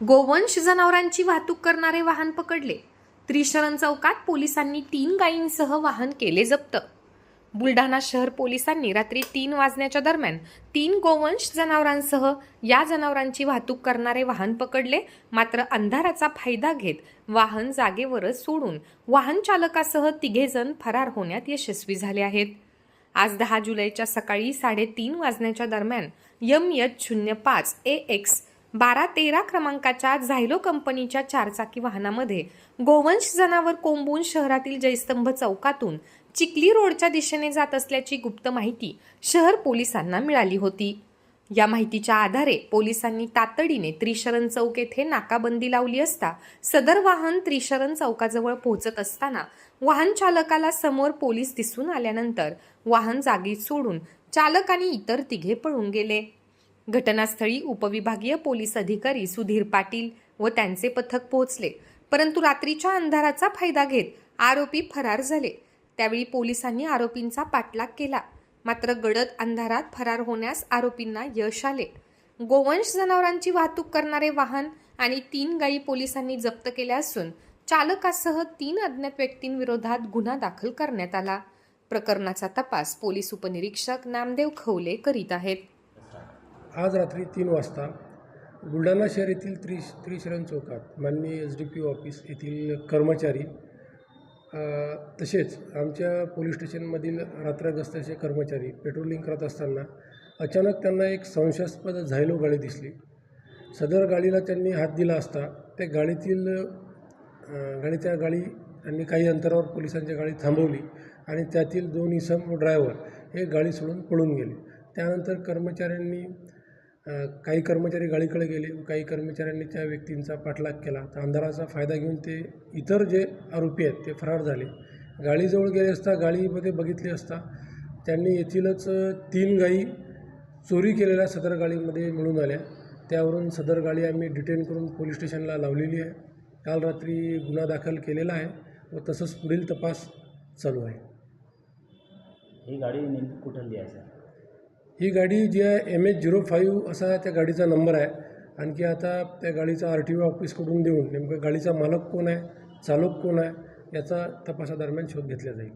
गोवंश जनावरांची वाहतूक करणारे वाहन पकडले. त्रिशरण चौकात पोलिसांनी तीन गायींसह वाहन केले जप्त. बुलढाणा शहर पोलिसांनी रात्री तीन वाजण्याच्या दरम्यान तीन गोवंश जनावरांसह या जनावरांची वाहतूक करणारे वाहन पकडले. मात्र अंधाराचा फायदा घेत वाहन जागेवरच सोडून वाहन चालकासह तिघेजण फरार होण्यात यशस्वी झाले आहेत. आज दहा जुलैच्या सकाळी साडेतीन वाजण्याच्या दरम्यान यम यच शून्य पाच ए एक्स बारा तेरा क्रमांकाच्या झायलो कंपनीच्या चारचाकी वाहनामध्ये गोवंश जनावर कोंबून शहरातील जयस्तंभ चौकातून चिखली रोडच्या दिशेने जात असल्याची गुप्त माहिती शहर पोलिसांना मिळाली होती. या माहितीच्या आधारे पोलिसांनी तातडीने त्रिशरण चौक येथे नाकाबंदी लावली असता सदर वाहन त्रिशरण चौकाजवळ पोहोचत असताना वाहन चालकाला समोर पोलीस दिसून आल्यानंतर वाहन जागी सोडून चालक आणि इतर तिघे पळून गेले. घटनास्थळी उपविभागीय पोलीस अधिकारी सुधीर पाटील व त्यांचे पथक पोहोचले. परंतु रात्रीच्या अंधाराचा फायदा घेत आरोपी फरार झाले. त्यावेळी पोलिसांनी आरोपींचा पाठलाग केला. मात्र गडद अंधारात फरार होण्यास आरोपींना यश आले. गोवंश जनावरांची वाहतूक करणारे वाहन आणि तीन गायी पोलिसांनी जप्त केल्या असून चालकासह तीन अज्ञात व्यक्तींविरोधात गुन्हा दाखल करण्यात आला. प्रकरणाचा तपास पोलीस उपनिरीक्षक नामदेव खवले करीत आहेत. आज रात्री तीन वाजता बुलढाणा शहर येथील त्रि त्रिशरण चौकात माननीय एस डी पी ऑफिस येथील कर्मचारी तसेच आमच्या पोलीस स्टेशनमधील रात्र गस्ताचे कर्मचारी पेट्रोलिंग करत असताना अचानक त्यांना एक संशयास्पद झायलो गाडी दिसली. सदर गाडीला त्यांनी हात दिला असता त्या गाडीतील गाडीच्या गाडी त्यांनी काही अंतरावर पोलिसांच्या गाडी थांबवली आणि त्यातील दोन इसम व ड्रायव्हर हे गाडी सोडून पळून गेले. त्यानंतर कर्मचाऱ्यांनी काही कर्मचारी गाडीकडे गेले व काही कर्मचाऱ्यांनी त्या व्यक्तींचा पाठलाग केला. तर अंधाराचा फायदा घेऊन ते इतर जे आरोपी आहेत ते फरार झाले. गाडीजवळ गेले असता गाडीमध्ये बघितले असता त्यांनी येथीलच तीन गायी चोरी केलेल्या सदर गाडीमध्ये मिळून आल्या. त्यावरून सदर गाडी आम्ही डिटेन करून पोलीस स्टेशनला लावलेली आहे. काल रात्री गुन्हा दाखल केलेला आहे व तसंच पुढील तपास चालू आहे. ही गाडी नेमकी कुठली आहे सर? ही गाडी जी आहे एम एच झिरो फाईव्ह असा त्या गाडीचा नंबर आहे. आणखी आता त्या गाडीचा आर टी ओ ऑफिसकडून देऊन नेमकं गाडीचा मालक कोण आहे चालक कोण आहे याचा तपासादरम्यान शोध घेतला जाईल.